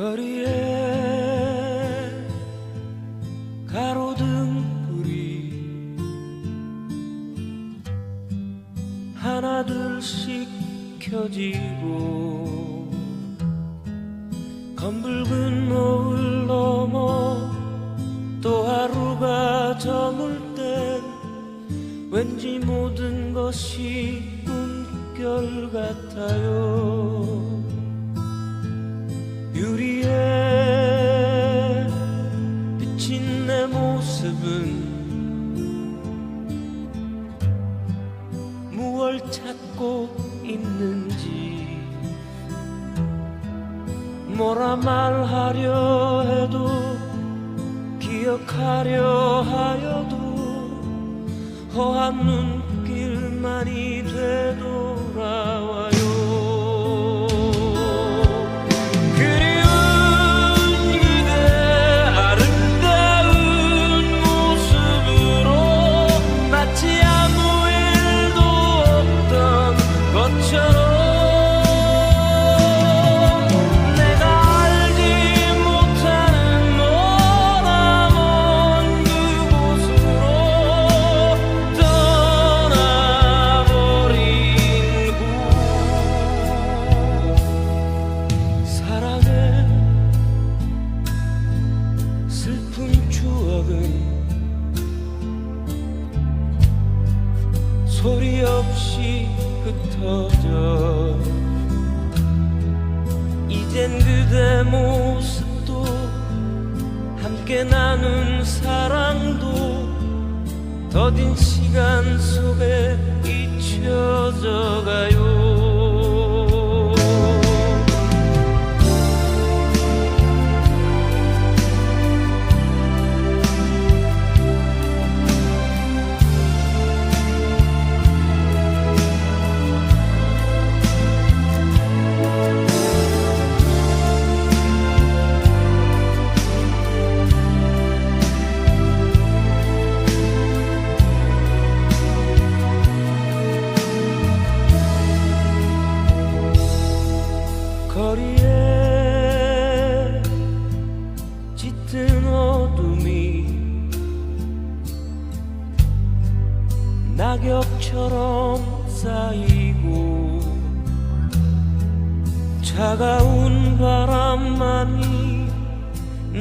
거리에 가로등불이 하나둘씩 켜지고 검붉은 노을 넘어 또 하루가 저물 땐 왠지 모든 것이 꿈결 같아요. 유리 뭐라 말하려 해도 기억하려 하여도 허한 눈 나눈 사랑도 더딘 시간 속에 잊혀져 가요 낙엽처럼 쌓이고 차가운 바람만이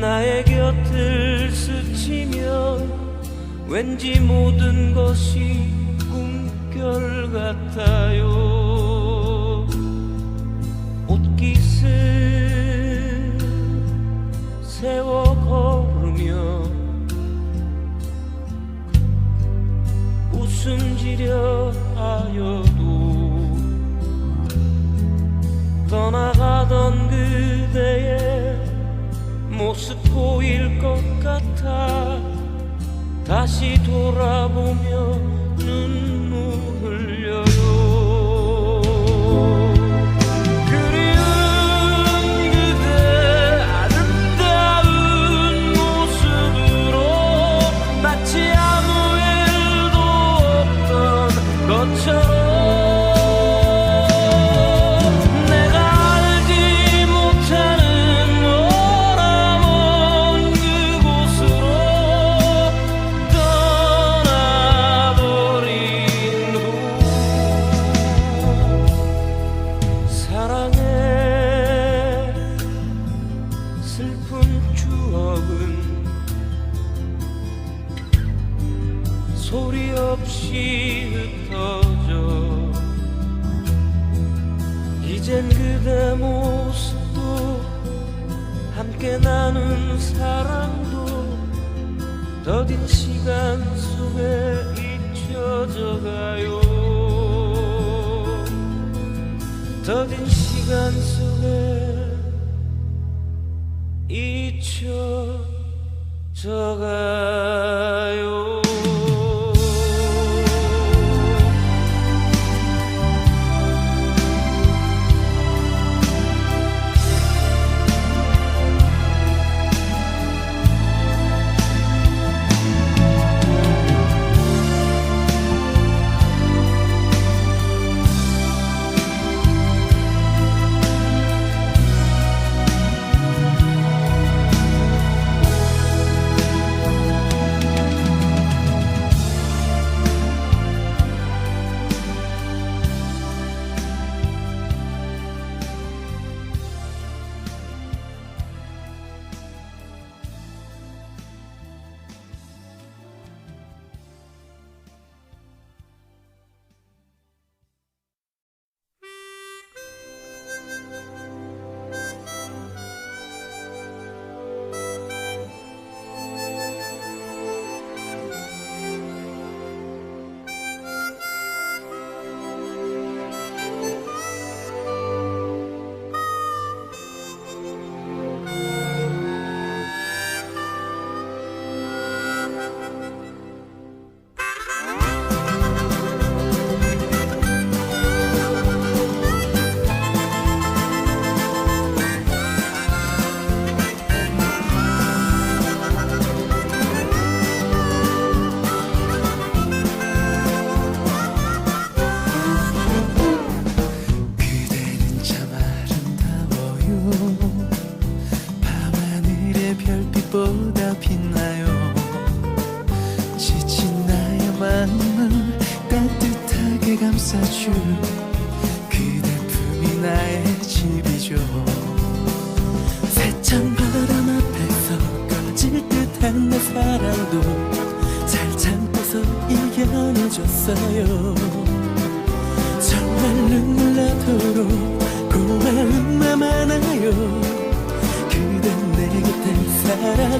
나의 곁을 스치면 왠지 모든 것이 꿈결 같아요. 옷깃을 세워 걸 지려 하여도 떠나가던 그대의 모습 보일 것 같아 다시 돌아보며 눈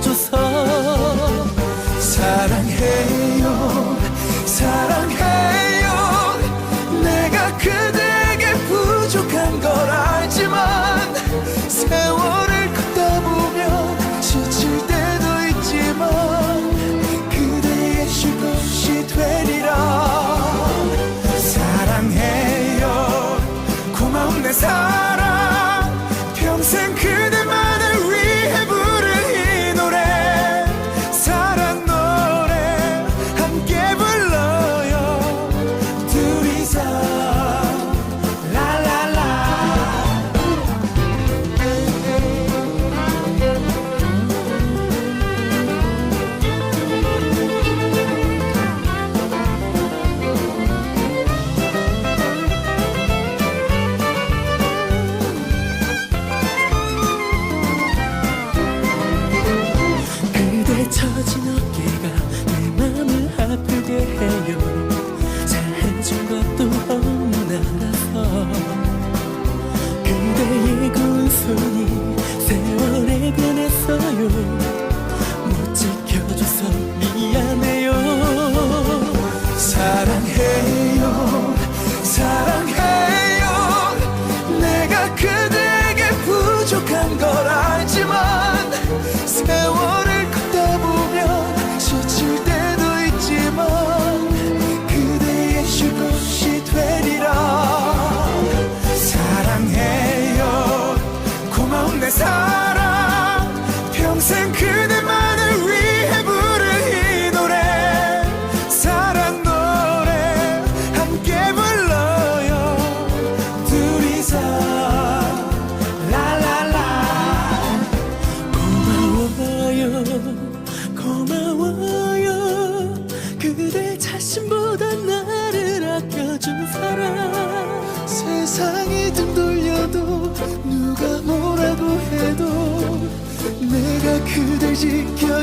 살아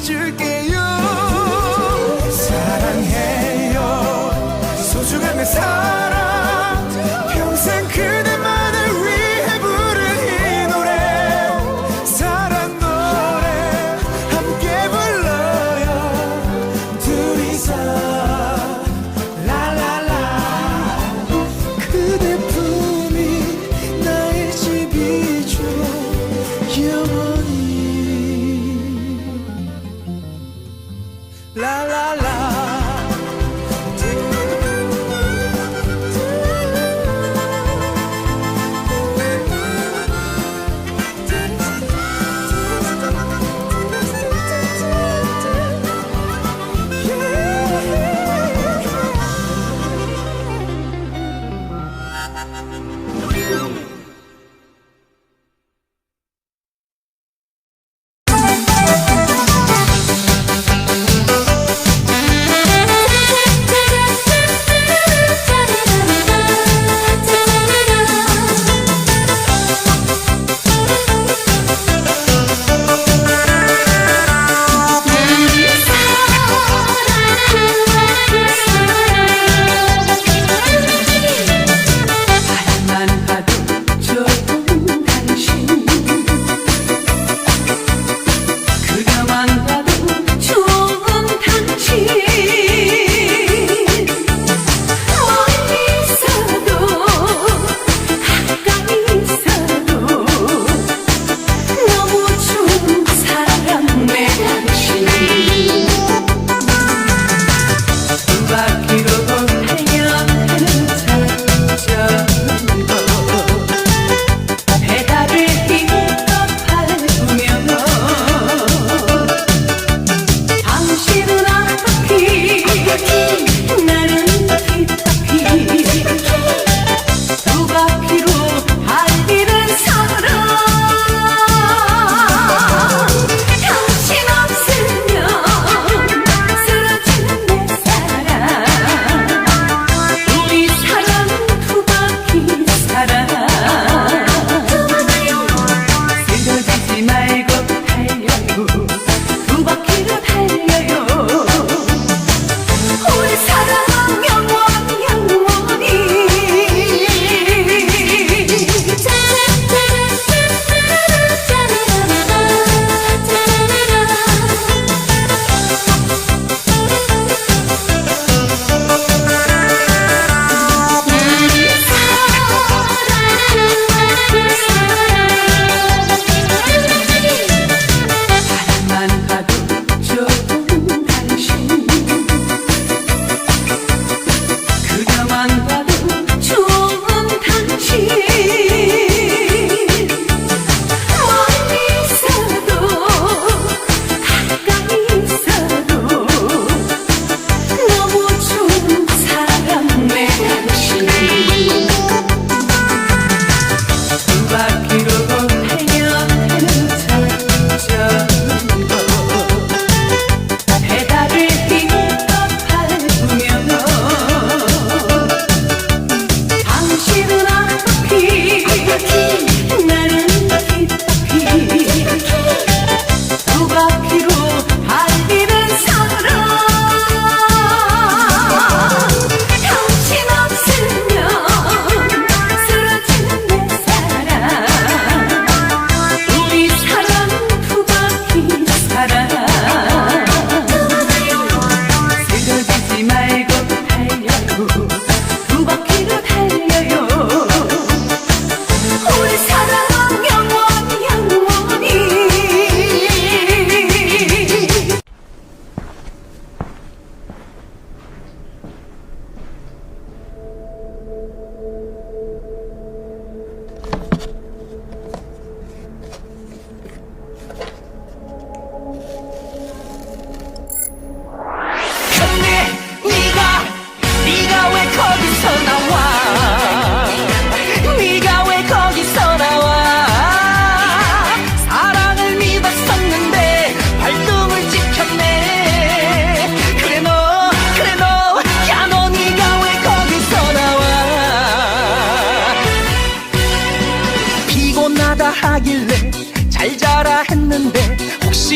지켜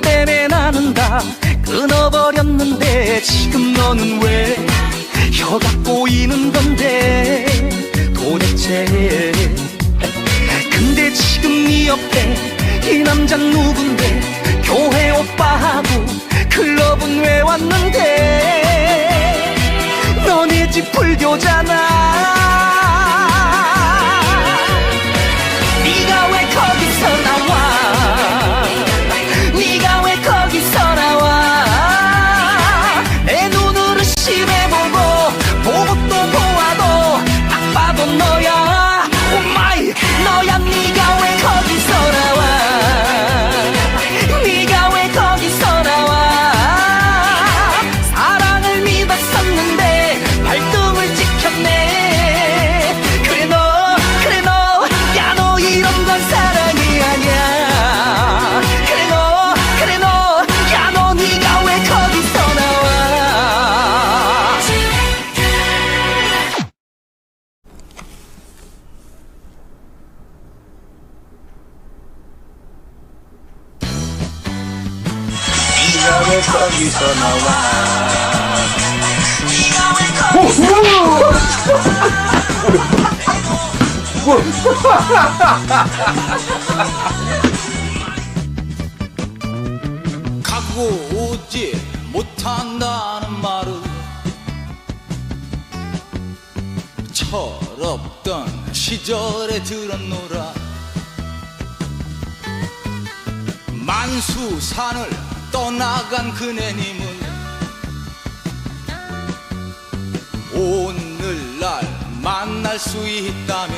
때문에 나는 다 끊어버렸는데 지금 너는 왜 혀가 꼬이는 건데 도대체? 근데 지금 네 옆에 이 남자 누군데? 교회 오빠하고 클럽은 왜 왔는 왜 거기서 가고 오지 못한다는 말은 철없던 시절에 들었노라. 만수산을 떠나간 그네님은 오늘날 만날 수 있다면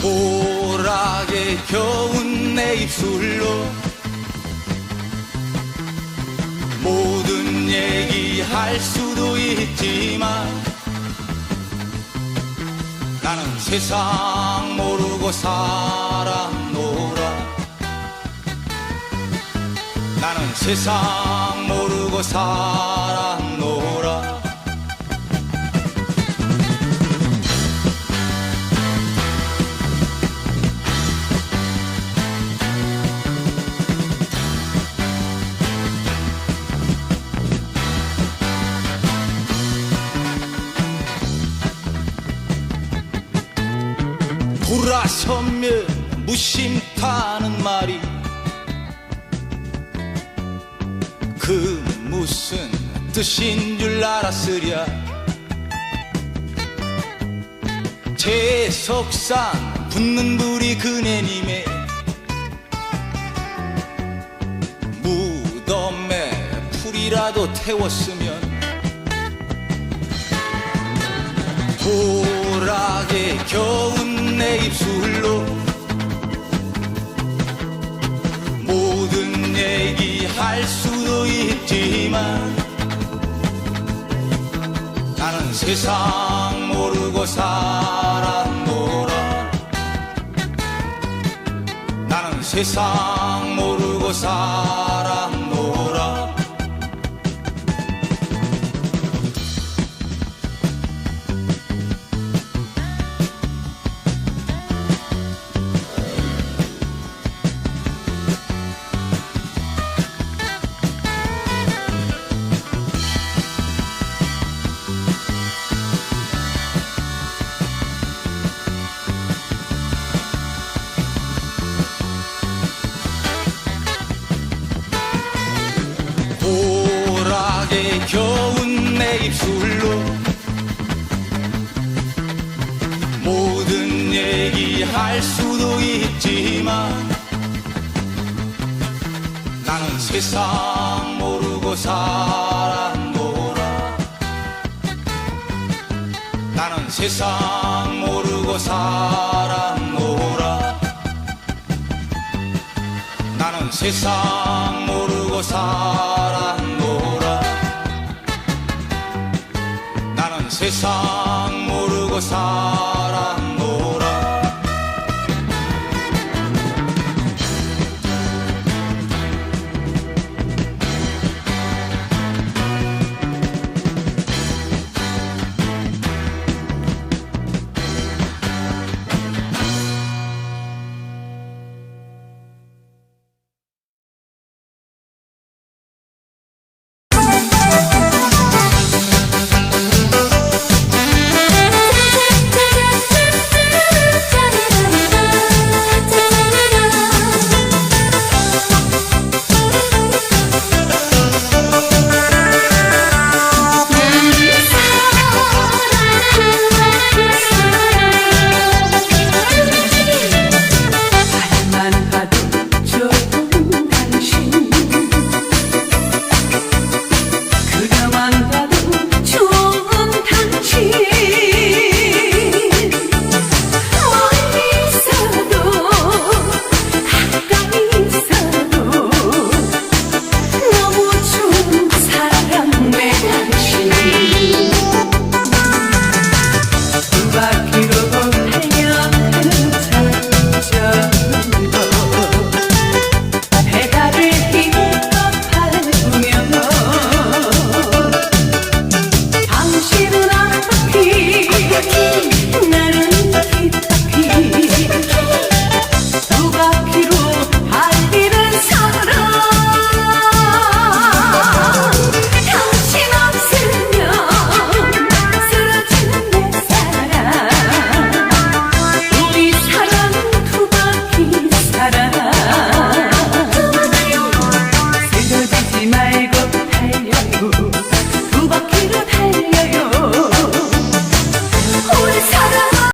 보라게 겨운 내 입술로 모든 얘기 할 수도 있지만 나는 세상 모르고 살았 나는 세상 모르고 살았노라. 돌아서면 무심타는 말이 뜻인 줄 알았으랴. 재석상 붙는 불이 그네님의 무덤에 풀이라도 태웠으면 보라게 겨운 내 입술로 모든 얘기 할 수도 있지만 세상 모르고 살았노라 나는 세상 모르고 살았노라 입술로 모든 얘기할 수도 있지만 나는 세상 모르고 살았노라. 나는 세상 모르고 살았노라. 나는 세상 모르고 살았노라 세상 모르고 살았노라